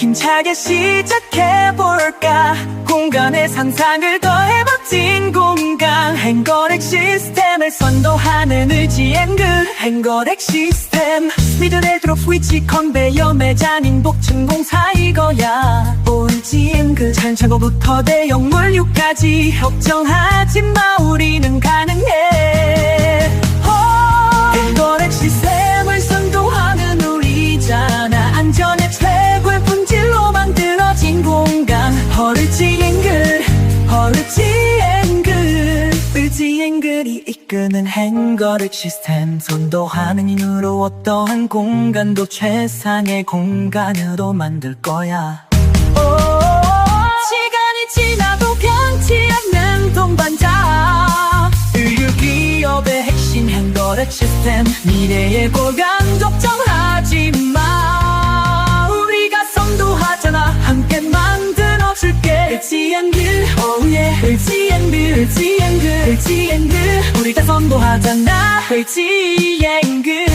힘차게 시작해볼까? 공간의 상상을 더해 멋진 공간. 행거렉 시스템을 선도하는 의지 앵글 행거렉 시스템. 미드레드로 스위치 컨베이어 매장인 복층공사 이거야. OG 앵글 찬창고부터 대형 물류까지. 걱정하지 마 우리 끄는 행거렉 시스템. 선도하는 인으로 어떠한 공간도 최상의 공간으로 만들 거야. 시간이 지나도 변치 않는 동반자. 의류 기업의 핵심 행거렉 시스템. 미래의 골간 걱정하지 마. 우리가 선도하잖아. 함께 만들어줄게. 을지엔글 오예 을지엔글 을지엔글 을지엔글 우리가 선도하잖아. 을지엔글